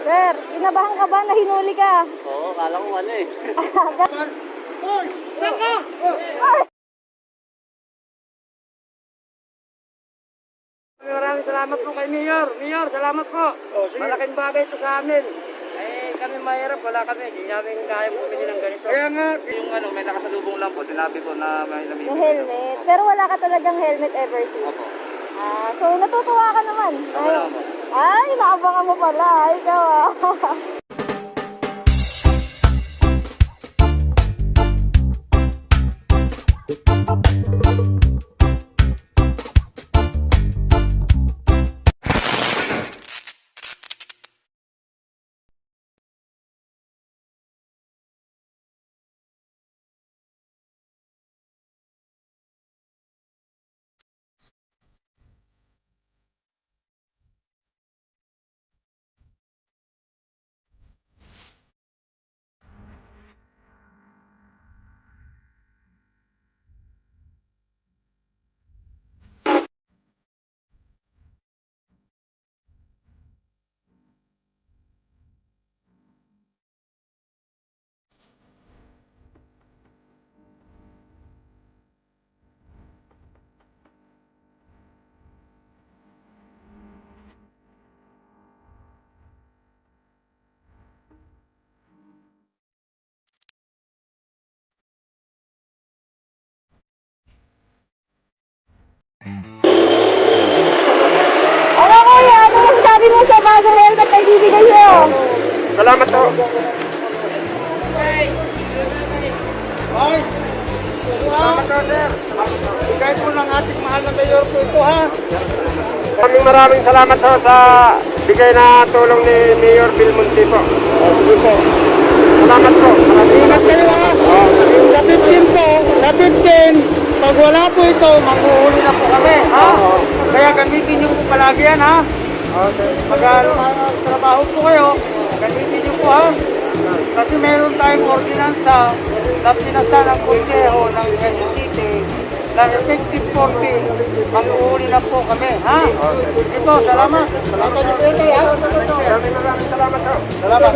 Sir, kinabahan ka ba na hinuli ka? Oo, kala ko ano eh. Maraming salamat po kay Mayor. Mayor, salamat po. Malaking bagay ito sa amin. Eh, kami mahirap, wala kami. Hindi namin kaya bumili ng ganito. Kaya nga, yung ano, may nakasalubong lang po, sinabi ko na may Yung namimili. helmet. Pero wala ka talagang helmet ever since. Opo. Ah, so natutuwa ka naman. Wala Ay, po. ay naabangan mo pala. Ikaw ah. Ano kuya, ano yung sabi mo sa bagong helmet na ibibigay sa'yo? Salamat po. Salamat po, sir. Bigay po ng ating mahal na mayor po ito, ha? Maraming maraming salamat po sa bigay na tulong ni Mayor Bill Munti po. Sige po. Salamat po. Ingat kayo, ha? Sa 15 po, sa 15, pag wala po ito, makuhuli na po kami, ha? Kaya gamitin niyo po palagi yan, ha? Pag uh, trabaho po kayo, gamitin niyo po, ha? Kasi meron tayong ordinansa na pinasa ng konseho ng SCT na effective 40, mag-uuli na po kami, ha? Ito, salamat. Salamat niyo po ito, ha? Maraming salamat, ha? Salamat.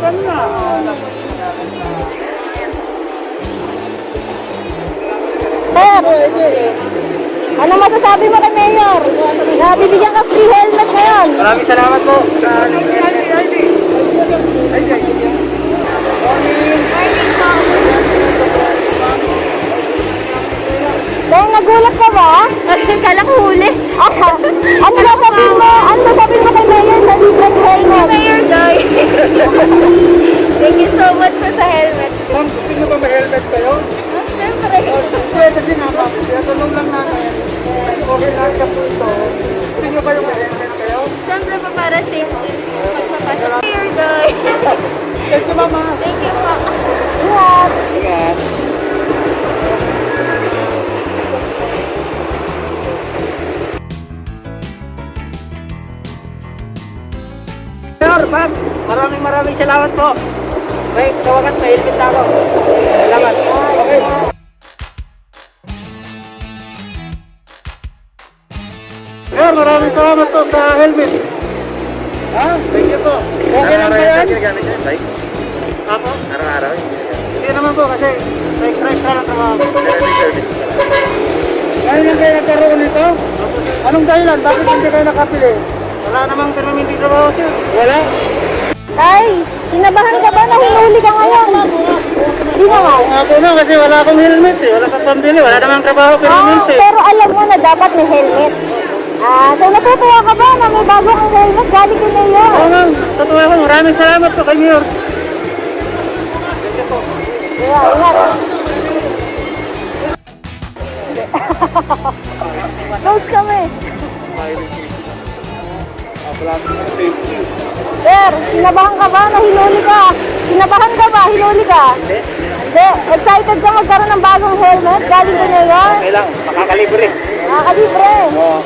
Saan na? Sir, ano masasabi mo kay Mayor? Na bibigyan ka free helmet ngayon. Maraming salamat po sa Dahil nagulat ka ba? Kasi kala ko huli. ano sasabihin mo? Ano sasabihin mo kay Mayor sa libreng helmet? Mayor, Doy. Thank you so much for sa helmet. Ma'am, gusto niyo ba may helmet kayo? Siyempre. Pwede din ha, ma'am. Tinatanong lang namin. Okay lang ka po ito. Gusto niyo ba yung may helmet kayo? Siyempre pa para safety. Pagpapasok. Mayor, Doy. Thank you, mama. Thank you po. Sir, ma'am, maraming maraming salamat po. May, sa wakas, may helmet na ako. Salamat. Okay. Sir, maraming salamat po sa helmet. Ha? Thank you po. Okay lang ba yan? Ginagamit niya yung bike? Ako? Araw-araw? Hindi naman po kasi may extra extra lang trabaho. Service service. Ngayon lang kayo nagkaroon nito? Anong dahilan? Bakit hindi kayo nakapili? Wala namang permanente trabaho sir. Wala? Ay, Ako na kasi wala akong helmet eh. Wala kang pambili. Wala namang trabaho Ah, permanente. pero alam mo na dapat may helmet. Ah, so natutuwa ka ba na may bago kang helmet galing kay Mayor? Oo ma'am. Totoo ako. Maraming salamat po kay Mayor. Yeah, ingat. Close kami. Sir, kinabahan ka ba na hinuli ka? Kinabahan ka ba? Hinuli ka? Hindi. Excited ka magkaroon ng bagong helmet galing kay Mayor? Okay lang. Makakalibre. Nakakalibre. Oo.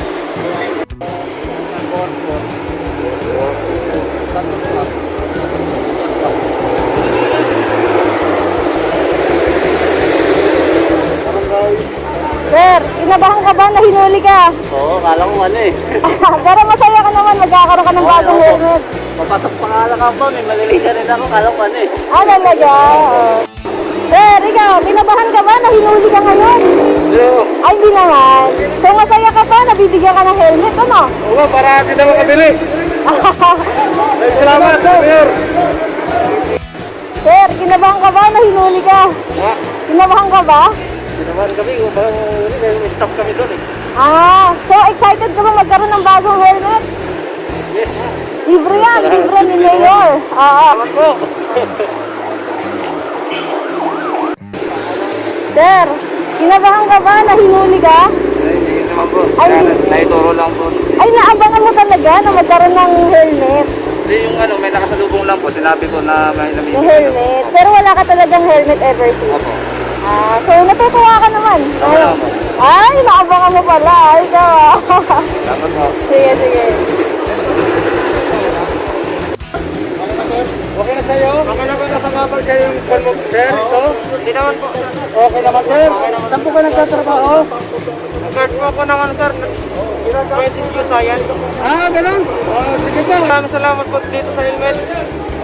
Sir, kinabahan ka ba na hinuli ka. Oo, kala ko ano eh. Pero masaya ka naman, magkakaroon ka ng bagong helmet. Papasok pa nga lang ako, may magaling ka rin ako, kala ko ano eh. Ah, talaga? Oo. Sir, ikaw, kinabahan ka ba na hinuli ka ngayon? Oo. Ay, hindi naman. So, masaya ka pa, nabibigyan ka ng helmet, ano? Oo, para di na makabili. Salamat, Mayor. Sir, kinabahan ka ba na hinuli ka? Ha? Kinabahan ka ba? Sinaman kami, parang may stop kami doon eh. Ah, so excited ka ba magkaroon ng bagong helmet? Yes, ha? Libre yan, libre ni Mayor. Oo. Salamat po. Sir, kinabahan ka ba na hinuli ka? Hindi naman po. Ay, Naituro lang po. Ay, naabangan mo talaga na magkaroon ng helmet. Hindi yung ano, may nakasalubong lang po. Sinabi ko na may Yung namimili. helmet. Pero wala ka talagang helmet ever since. Opo. Ah, so natutuwa ka naman. Tama naman po. Ay, naabangan mo pala. Ay, ah. Salamat po. sige, sige. Sa'yo? Okay na ba nasa kapal kayo yung phone mo, sir? Ito? Hindi naman po. Okay naman, sir? Saan po ka nagtatrabaho? Nag-guard po ako ano sir, Residue Science. Ah, ganun? Oh, sige po. Maraming salamat po dito sa helmet.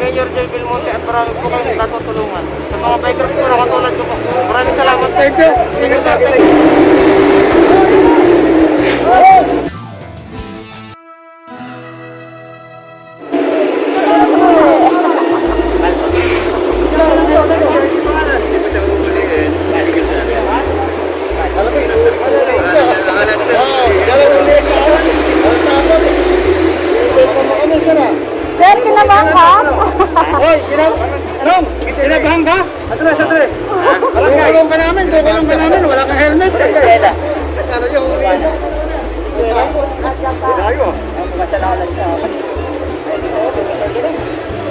Mayor Joy Belmonte at marami po kayong natutulungan. Sa mga bikers po na katulad ko po. Maraming salamat. Thank you. Thank you sir. Thank you. Kinab... Anong? Kinabahang ka? Atras, atras. Tulong ka namin, tulong ka namin. Wala kang helmet. Kailan? Ano yung Dayo.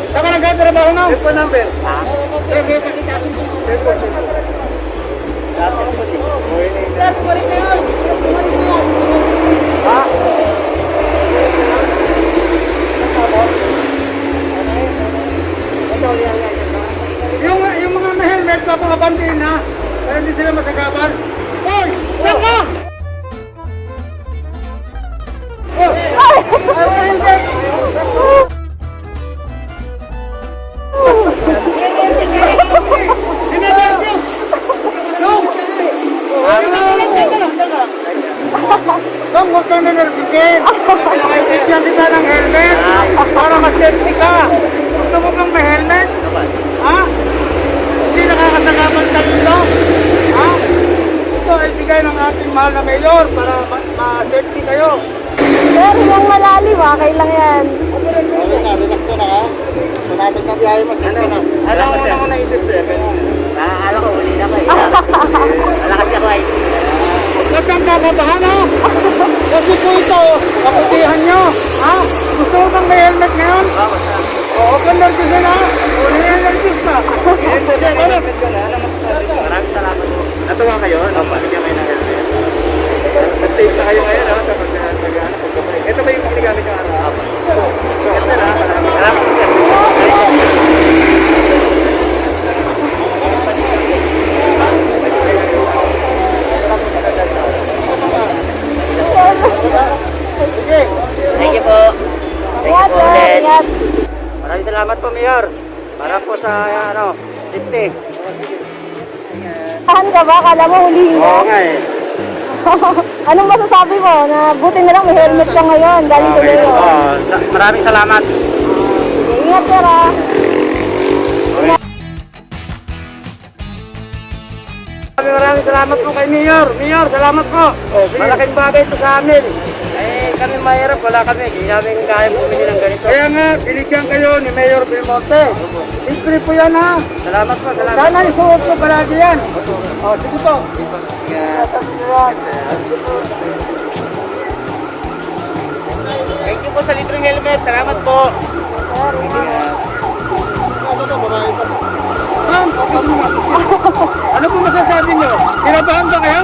Saan ka nagtatrabaho na? Ito number. Ha? Sir, may pakitasin ko. Yung, may helmet, papangabantiin na. Para hindi sila masagapan. Hoy! Saan ka? Dong, huwag kang nanarbitin. Bigyan kita ng helmet para mas-safety ka. Gusto mo bang may helmet? Ha? Ka dito? Ha? Ito ay bigay ng ating mahal na mayor para ma- ma-safety kayo. Sir, yung malalim ah, kailang yan. Okay na, relax na ha. Kung natin na biyahe mo, ano na. Ano ang una mo naisip sir? Ah, alam ko, huli na kayo. Wala kasi ako ay. Huwag kang kakabahan ha. Kasi po ito, kaputihan nyo. Ha? Gusto mo bang may helmet ngayon? Oo, huwag kang nervous na. Huwag na nervous ka. Yes sir, ano? na. Ano masasabi ko? Maraming salamat po. Natuwa kayo? Ano, bigyan kayo ng helmet. Mas safe na kayo ngayon ha, sa pag nag-ano, pagkabalik. Ito ba yung pagkagamit yung ano? Apo. Ganda na, maraming salamat Mayor. Para po sa, ano, safety. Tahan ka ba? Kala mo hulihin ka? Oo nga eh. Anong masasabi mo na buti na lang may helmet ka ngayon galing sa Mayor? Oh, sa- maraming salamat. Sige, Ingat, ah. Maraming maraming salamat po kay Mayor. Mayor, salamat po. Malaking bagay ito sa amin. Kami mahirap. Wala kami. Hindi namin kaya bumili ng ganito. Kaya nga, binigyan kayo ni Mayor Belmonte. Libre po yan ha. Salamat po, salamat. Sana isuot ko palagi yan. O, sige po. Thank you po sa libreng helmet. Salamat po. Ma'am, ano po masasabi nyo? Kinabahan ba kayo?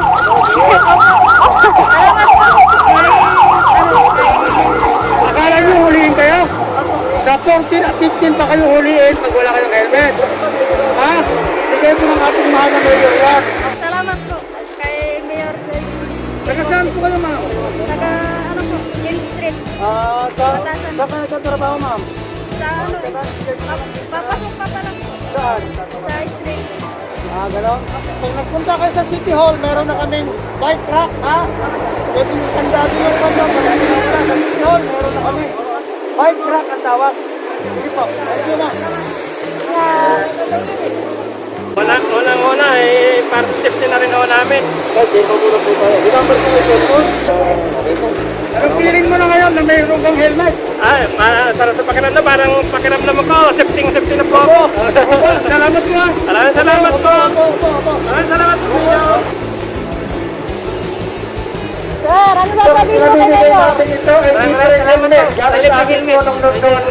Akala nyo huliin kayo? Sa 14 at 15 pa kayo huliin pag wala kayong helmet. Ha? Bigay po ng ating mahal na mayor yan. Salamat po kay Mayor Taga saan po kayo, ma'am? Taga, ano po, Hill Street. Ah, sa, saan ka nagtatrabaho, ma'am? Sa ano eh. Papasok pa pa lang po. Saan? Sa street. Ah, gano'n? Pag nagpunta kayo sa City Hall, meron na kaming bike rack, ha? Pwede nyo tandaan yung kanya. Pag nagpunta sa City Hall, meron na kami. Bike rack ang tawag. Po. Wala, unang una, eh, parang safety na rin ako namin. Guys, di muna po tayo. Di number po yung cellphone. Feeling mo na ngayon na mayroon kang helmet? Ah, ma- sarap sa pakiramdam. Parang pakiramdam ko, safety safety na po ako. Salamat po? Maraming salamat po. Maraming salamat po. Sir, ano ba sabihin mo kay Pinamimigay Mayor? natin ito ay libreng helmet. Galing sa ating tulong Luzon,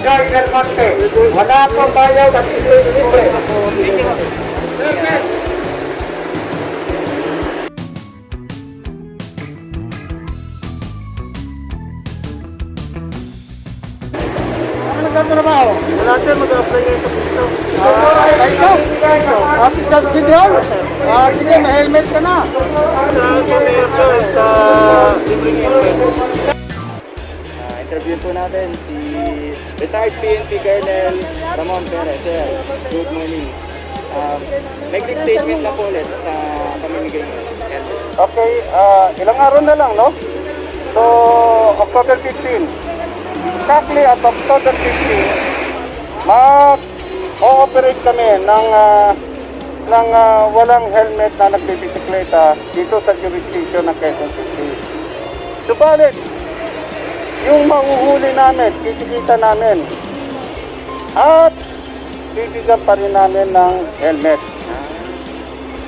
Guy Del Monte. Wala pong bayad at ito ay libre. Sir, sir. Ano nagtatrabaho? Wala sir, mag-apply ngayon sa piso. Ah, ikaw? Ate sa Sidron? Ah, sige, may helmet ka na. Salamat po, Mayor Joel, sa libreng helmet. Ah, interview po natin si retired PNP Colonel Ramon Perez. Sir, good morning. Um, may quick statement na po ulit sa pamimigay ng helmet. Okay, ah, ilang araw na lang, no? So, October 15. Exactly at October 15, mag-ooperate kami ng, ah, ng ah, walang helmet na nagbibisikleta dito sa jurisdiction ng Quezon City. Subalit, yung mahuhuli namin, kitikita namin, at bibigyan pa rin namin ng helmet.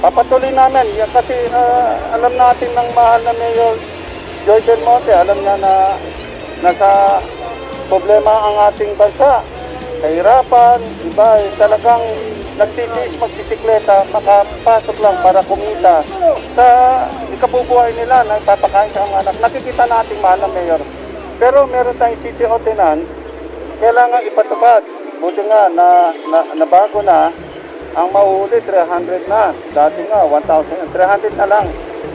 Papatuloy namin yan kasi ah, alam natin ng mahal na Mayor Joy Del Monte, alam niya na nasa problema ang ating bansa. Kahirapan, iba eh, talagang nagtitiis magbisikleta, makapasok lang para kumita sa ikabubuhay nila na ipapakain sa mga anak. Nakikita natin mahal na Mayor. Pero meron tayong city ordinance, kailangan ipatupad. Buti nga na, na, na bago na, ang mauuli 300 na. Dati nga 1,000, 300 na lang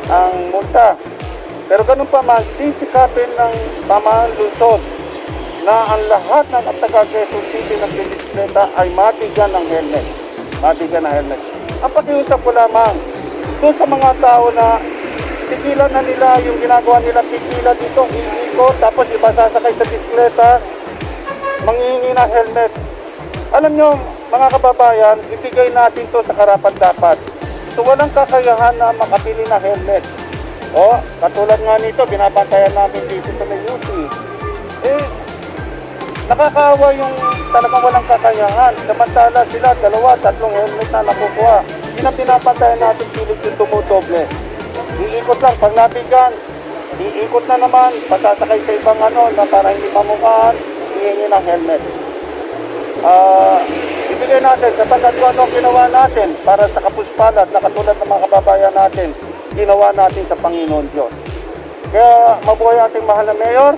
ang multa. Pero ganun pa man, sisikapin ng pamahalaan lungsod na ang lahat ng taga Quezon City ng bisikleta ay mabigyan ng helmet. Mabigyan ng helmet. Ang pakiusap ko lamang, doon sa mga tao na tigilan na nila yung ginagawa nila, tigilan dito, iikot, tapos iba sasakay sa bisikleta, manghihingi ng helmet. Alam nyo, mga kababayan, ibigay natin to sa karapat dapat. So walang kakayahan na makabili na helmet. O, katulad nga nito, binabantayan namin dito sa nakakaawa yung talagang walang kakayahan. Samantala sila, dalawa, tatlong helmet na nakukuha. Yun ang binabantayan natin, pilit yung tumudoble. Iikot lang, pag nabigyan, iikot na naman, pasasakay sa ibang ano, na para hindi mamukhaan, hihingi ng helmet. Ah, ibigay natin sa tandaan ko ano ginawa natin para sa kapuspalad na katulad ng mga kababayan natin, ginawa natin sa Panginoon Diyos. Kaya mabuhay ating mahal na mayor,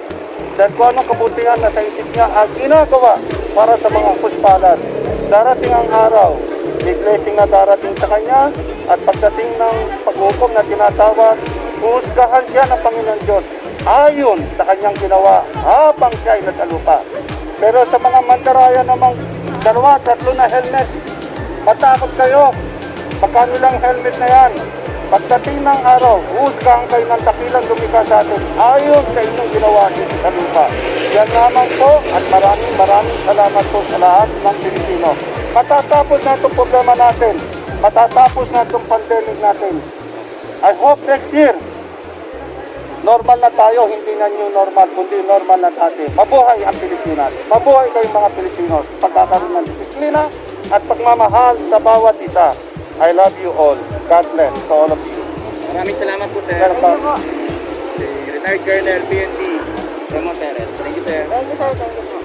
dahil kung anong kabutihan na sa isip niya ang ginagawa para sa mga puspalad. Darating ang araw, may blessing na darating sa kanya at pagdating ng paghukom na tinatawag, huhusgahan siya ng Panginoon Diyos ayon sa kanyang ginawa habang siya ay nasa. Pero sa mga mandaraya namang dalawa, tatlo na helmet, matakot kayo. Magkano lang helmet na yan? Pagdating ng araw, husgahan kayo ng takilang lumika sa atin ayon sa inyong ginawa sa lupa. Yan lamang po at maraming maraming salamat po sa lahat ng Pilipino. Matatapos na itong problema natin. Matatapos na itong pandemic natin. I hope next year, normal na tayo, hindi na new normal, kundi normal na dati. Mabuhay ang Pilipinas. Mabuhay kayong mga Pilipino. Pagkakaroon ng disiplina at pagmamahal sa bawat isa. I love you all. God bless to all of you. Maraming salamat po, sir. Welcome. Si retired Colonel PNP Ramon Perez. Thank you, sir. Thank you, sir. Thank you.